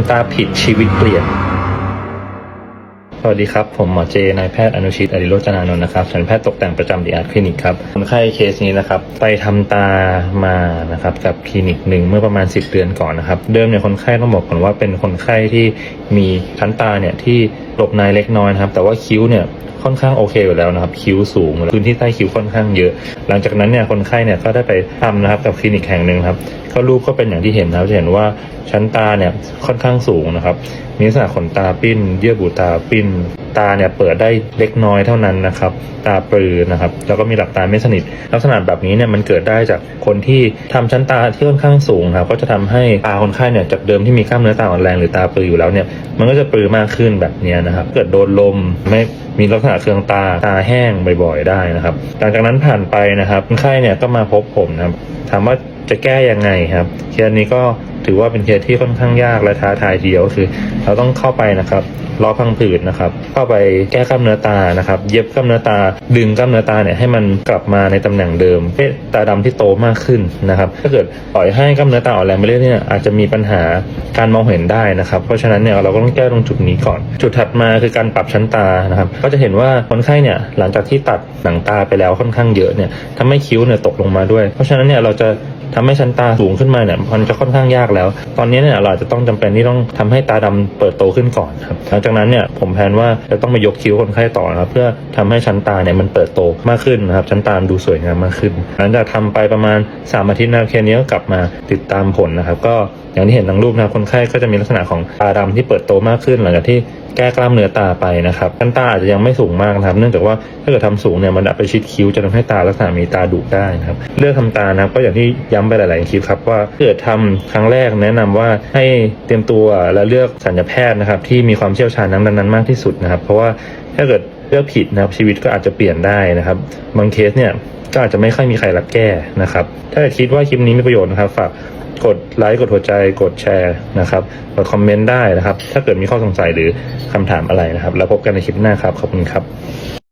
ำตาผิดชีวิตเปลี่ยน สวัสดีครับ ผมหมอเจ นายแพทย์อนุชิตอดิโรจนานนท์นะครับสัญแพทย์ตกแต่งประจำดีอาร์คลินิกครับ คนไข้เคสนี้นะครับ ไปทำตามานะครับกับคลินิกหนึ่งเมื่อประมาณ 10 เดือนก่อนนะครับ เดิมเนี่ยคนไข้ต้องบอกก่อนว่าเป็นคนไข้ที่มีชั้นตาเนี่ยที่หลบในเล็กน้อยนะครับ แต่ว่าคิ้วเนี่ย ค่อนข้างโอเคอยู่แล้วนะครับคิ้วสูงพื้นที่ใต้คิ้วค่อนข้างเยอะ หลังจากนั้นเนี่ยคนไข้เนี่ยก็ได้ไปทำนะครับกับคลินิกแห่งหนึ่งครับก็รูปก็เป็นอย่างที่เห็นนะครับจะเห็นว่าชั้นตาเนี่ยค่อนข้างสูงนะครับมีลักษณะขนตาปิ้น เยื่อบุตาปิ้น ตาเนี่ยเปิดได้เล็กน้อยเท่านั้นนะครับตาปรือนะครับแล้วก็มีหลับตาไม่สนิท ลักษณะแบบนี้เนี่ยมันเกิดได้จากคนที่ทำชั้นตาที่ค่อนข้างสูงครับก็จะทำให้ตาคนไข้เนี่ยจากเดิมที่มีกล้ามเนื้อตาอ่อนแรงหรือตาปรืออยู่แล้วเนี่ยมันก็จะปรือมากขึ้นแบบนี้นะครับเกิดโดนลมไม่มีลักษณะเคืองตาตาแห้งบ่อยๆได้นะครับ หลังจากนั้นผ่านไปนะครับคนไข้เนี่ยก็มาพบผมนะครับถามว่าจะแก้ยังไงครับเคสนี้ก็ ถือว่าเป็นเคสที่ค่อนข้างยากและท้าทายทีเดียวคือ เราต้องเข้าไปนะครับล้อพังผืดนะครับ เข้าไปแก้กล้ามเนื้อตานะครับ เย็บกล้ามเนื้อตา ดึงกล้ามเนื้อตาเนี่ยให้มันกลับมาในตำแหน่งเดิมให้ตาดำที่โตมากขึ้นนะครับ ถ้าเกิดปล่อยให้กล้ามเนื้อตาอ่อนแรงไปเรื่อยเนี่ยอาจจะมีปัญหาการมองเห็นได้นะครับ เพราะฉะนั้นเนี่ยเราก็ต้องแก้ตรงจุดนี้ก่อน จุดถัดมาคือการปรับชั้นตานะครับ ก็จะเห็นว่าคนไข้เนี่ยหลังจากที่ตัดหนังตาไปแล้วค่อนข้างเยอะเนี่ยทำให้คิ้วเนี่ยตกลงมาด้วย เพราะฉะนั้นเนี่ยเราจะ ทำให้ชั้นตาสูงขึ้นมาเนี่ยมันจะค่อนข้างยากแล้ว ตอนนี้เนี่ยเราอาจจะต้องจำเป็นที่ต้องทำให้ตาดำเปิดโตขึ้นก่อนครับหลังจากนั้นเนี่ยผมแพนว่าจะต้องไปยกคิ้วคนไข้ต่อนะครับเพื่อทำให้ชั้นตาเนี่ยมันเปิดโตมากขึ้นนะครับชั้นตาดูสวยงามมากขึ้น หลังจากทำไปประมาณ 3 อาทิตย์นะเคสนี้ก็กลับมาติดตามผลนะครับ ก็อย่างที่เห็นทางรูปนะครับคนไข้ก็จะมีลักษณะของตาดำที่เปิดโตมากขึ้น หลังจากที่ แก้กล้ามเนื้อตาไปนะครับชั้นตาอาจจะยังไม่สูงมากนะครับ เนื่องจากว่าถ้าเกิดทำสูงเนี่ยมันอาจไปชิดคิ้วจะทำให้ตาลักษณะมีตาดุได้นะครับ เลือกทำตานะครับก็อย่างที่ย้ำไปหลาย ๆ คลิปครับว่าถ้าเกิดทำครั้งแรกแนะนำว่าให้เตรียมตัวและเลือกสัญญาแพทย์นะครับที่มีความเชี่ยวชาญนั้นนั้นมากที่สุดนะครับ เพราะว่าถ้าเกิดเลือกผิดนะครับชีวิตก็อาจจะเปลี่ยนได้นะครับ บางเคสเนี่ยก็อาจจะไม่ค่อยมีใครรับแก้นะครับ ถ้าเกิดคิดว่าคลิปนี้มีประโยชน์นะครับฝาก กดไลค์กดหัวใจกดแชร์นะครับกดคอมเมนต์ได้นะครับ ถ้าเกิดมีข้อสงสัยหรือคำถามอะไรนะครับ แล้วพบกันในคลิปหน้าครับ ขอบคุณครับ